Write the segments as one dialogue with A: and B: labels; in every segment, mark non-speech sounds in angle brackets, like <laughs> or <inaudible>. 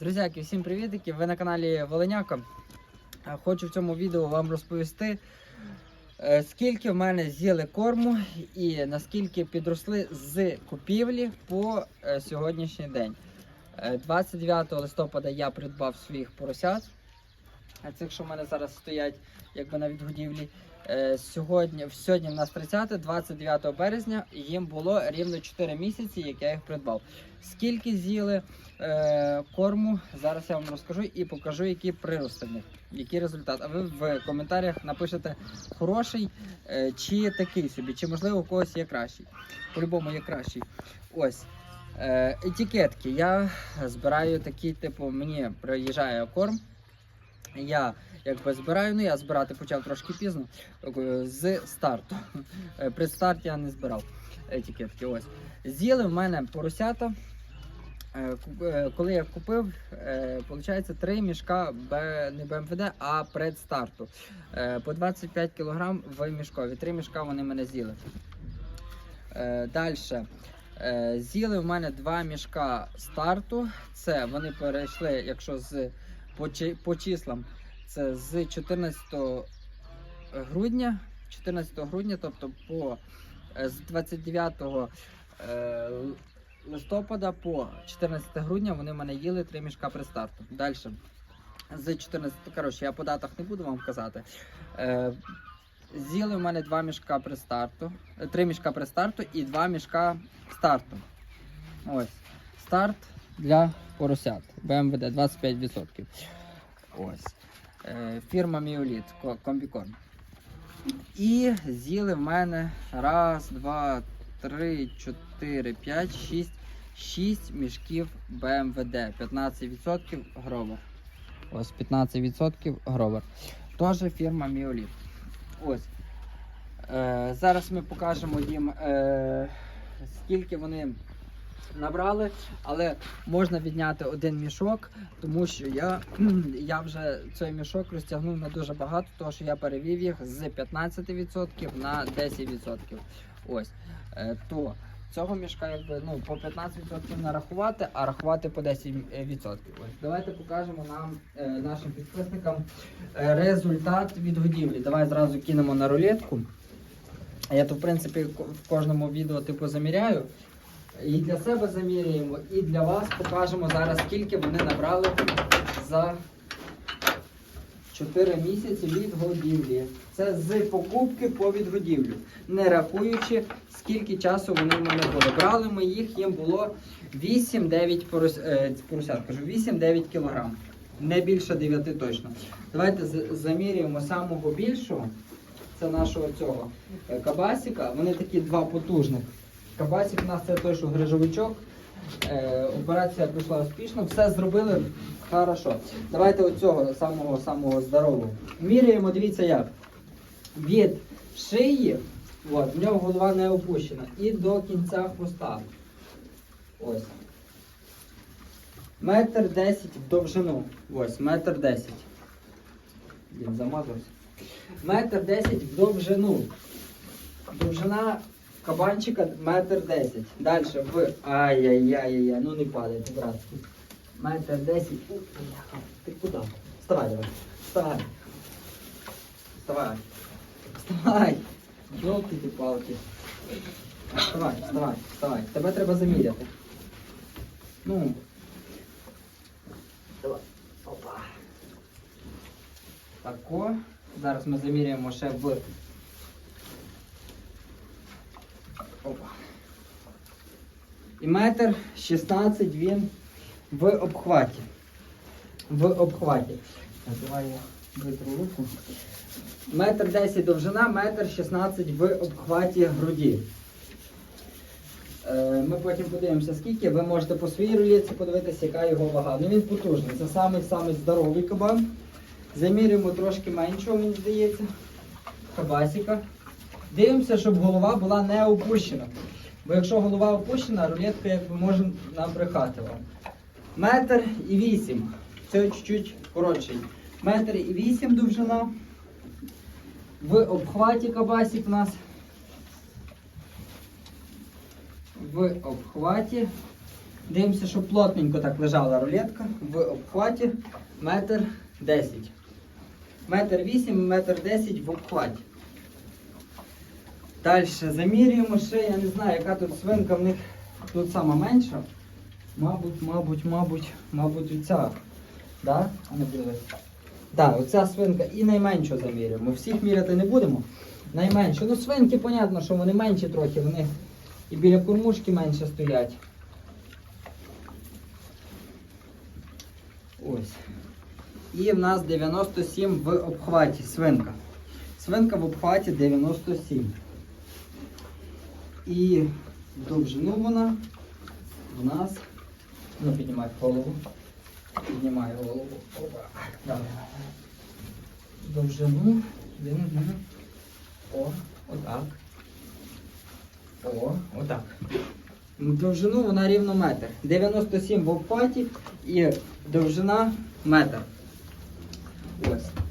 A: Друзяки, всім привітики! Ви на каналі Волиняка. Е, Хочу в цьому відео вам розповісти, е, скільки в мене з'їли корму і наскільки підросли з купівлі по е, сьогоднішній день. Е, 29 листопада я придбав своїх поросят. Цих, що в мене зараз стоять якби на відгодівлі. Е, Сьогодні, сьогодні в нас 30, 29 березня, їм було рівно 4 місяці, як я їх придбав. Скільки з'їли е, корму, зараз я вам розкажу і покажу, які прирости в них, який результат. А ви в коментарях напишете хороший е, чи такий собі, чи можливо у когось є кращий. По-любому є кращий. Ось. Е, етикетки. Я збираю такі, типу, мені приїжджає корм. Я якби збираю, ну я збирати почав трошки пізно е, з старту. Е, При старті я не збирав етикетки. Ось. З'їли в мене поросята. Е, Коли я купив, виходить, три мішка не БМВД, а предстарту. По 25 кг в мішкові. Три мішка вони мене з'їли. Далі. З'їли в мене два мішка старту. Це вони перейшли, якщо з по, по числам, це з 14 грудня, 14 грудня, тобто по е, з 29 е, листопада по 14 грудня вони в мене їли три мішка при старту. Далі. З 14, коротше, я по датах не буду вам казати. Е, з'їли в мене два мішка при старту, е, три мішка при старту і два мішка старту. Ось. Старт для поросят. БМВД 25%. Ось. Е, фірма Міоліт, ко- комбікорм. І з'їли в мене раз, два, три, чотири, п'ять, шість, шість мішків БМВД. 15% гровер. Ось 15% гровер. Теж фірма Міоліт. Ось. Е, зараз ми покажемо їм, е, скільки вони набрали, але можна відняти один мішок, тому що я, <clears throat> я вже цей мішок розтягнув на дуже багато, тому що я перевів їх з 15% на 10%. Ось. Е, то цього мішка якби ну, по 15% не рахувати, а рахувати по 10%. Ось. Давайте покажемо нам, е, нашим підписникам, е, результат від годівлі. Давай зразу кинемо на рулетку. Я то, в принципі, в кожному відео типу заміряю. І для себе заміряємо, і для вас покажемо зараз, скільки вони набрали за 4 місяці від годівлі. Це з покупки по відгодівлю, не рахуючи, скільки часу вони в мене були. Брали ми їх, їм було 8-9 порос... е, поросят, кажу, 8-9 кілограм. Не більше 9 точно. Давайте з- заміряємо самого більшого. Це нашого цього е, кабасіка. Вони такі два потужних. Кабасик у нас це той, що грижовичок. Е, операція пройшла успішно, все зробили хорошо. Давайте оцього самого самого здорового. Міряємо, дивіться як. Від шиї, от, в нього голова не опущена, і до кінця хвоста. Ось. Метр десять в довжину. Ось, метр десять. Він замазався. Метр десять в довжину. Довжина кабанчика метр десять. Далі в. Ай-яй-яй-яй, ну не падайте, брат. Метр десять. Бляха. Ти куди? Вставай давай. Вставай. Вставай. Вставай. Йолки ти палки. Вставай, вставай, вставай. Тебе треба заміряти. Ну. Давай. Опа. Тако. Зараз ми заміряємо ще в Опа. І метр 16 він в обхваті. В обхваті. Давай витру руку. Метр 10 довжина, метр 16 в обхваті груді. Е, Ми потім подивимося, скільки. Ви можете по своїй рулетці подивитися, яка його вага. Ну він потужний. Це самий-самий здоровий кабан. Замірюємо трошки меншого, мені здається. Кабасика. Дивимося, щоб голова була не опущена. Бо якщо голова опущена, рулетка якби може набрехати вам. Метр і вісім. Це чуть-чуть коротший. Метр і вісім довжина. В обхваті кабасик у нас. В обхваті Дивимося, щоб плотненько так лежала рулетка в обхваті метр десять. Метр вісім, метр десять в обхваті. Далі замірюємо ще, я не знаю, яка тут свинка в них тут сама менша. Мабуть, мабуть, мабуть, мабуть, оця. Да? А не буде. Так, оця свинка і найменшу замірюємо. Всіх міряти не будемо. Найменшу. Ну, свинки, понятно, що вони менші трохи, вони і біля кормушки менше стоять. Ось. І в нас 97 в обхваті свинка. Свинка в обхваті 97. І довжину вона в нас. Ну, піднімай голову. Піднімай голову. Опа. Давай. Довжину. О, отак. О, отак. Довжину вона рівно метр. 97 в обхваті і довжина метр. Ось.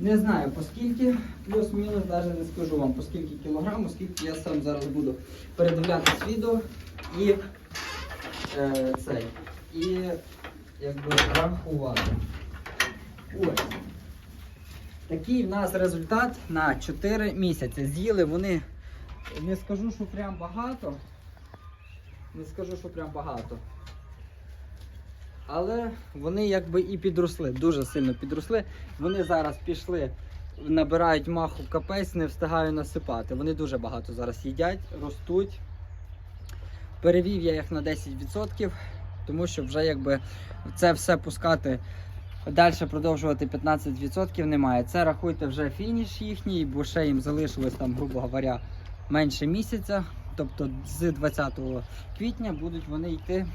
A: Не знаю по скільки, плюс-мінус, навіть не скажу вам по скільки кілограм, оскільки я сам зараз буду передивлятись відео і е, цей. І якби рахувати. Ось. Такий в нас результат на 4 місяці. З'їли вони, не скажу, що прям багато. Не скажу, що прям багато. Але вони якби і підросли, дуже сильно підросли. Вони зараз пішли, набирають маху капець, не встигаю насипати. Вони дуже багато зараз їдять, ростуть. Перевів я їх на 10%, тому що вже якби це все пускати далі продовжувати 15% немає. Це рахуйте вже фініш їхній, бо ще їм залишилось там, грубо говоря, менше місяця. Тобто з 20 квітня будуть вони йти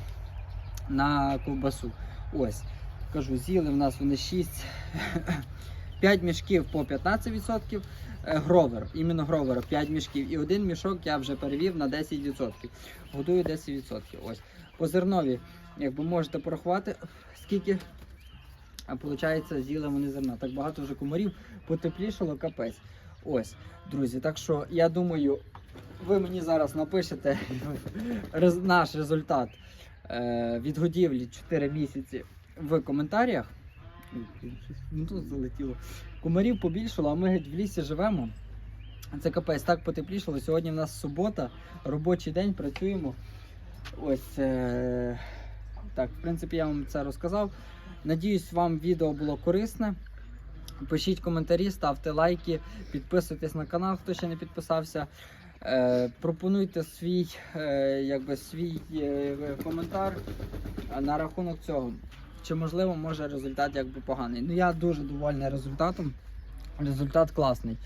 A: на ковбасу. Ось, кажу, з'їли в нас вони 6, 5 <laughs> мішків по 15%. е, Гровер, іменно гровера 5 мішків. І один мішок я вже перевів на 10%. Годую 10%. Ось. По зернові, якби можете порахувати, скільки а виходить, з'їли вони зерна. Так багато вже комарів потеплішало капець. Ось, друзі. Так що я думаю, ви мені зараз напишете <laughs> наш результат е, від годівлі 4 місяці в коментарях. Ну тут залетіло. Комарів побільшало, а ми геть в лісі живемо. Це капець, так потеплішало. Сьогодні в нас субота, робочий день, працюємо. Ось е, так, в принципі, я вам це розказав. Надіюсь, вам відео було корисне. Пишіть коментарі, ставте лайки, підписуйтесь на канал, хто ще не підписався. Е, пропонуйте свій, е, якби, свій е, коментар на рахунок цього. Чи можливо може результат якби поганий. Ну я дуже довольний результатом. Результат класний.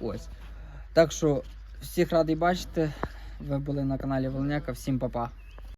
A: Ось. Так що всіх радий бачити. Ви були на каналі Волняка. Всім па-па.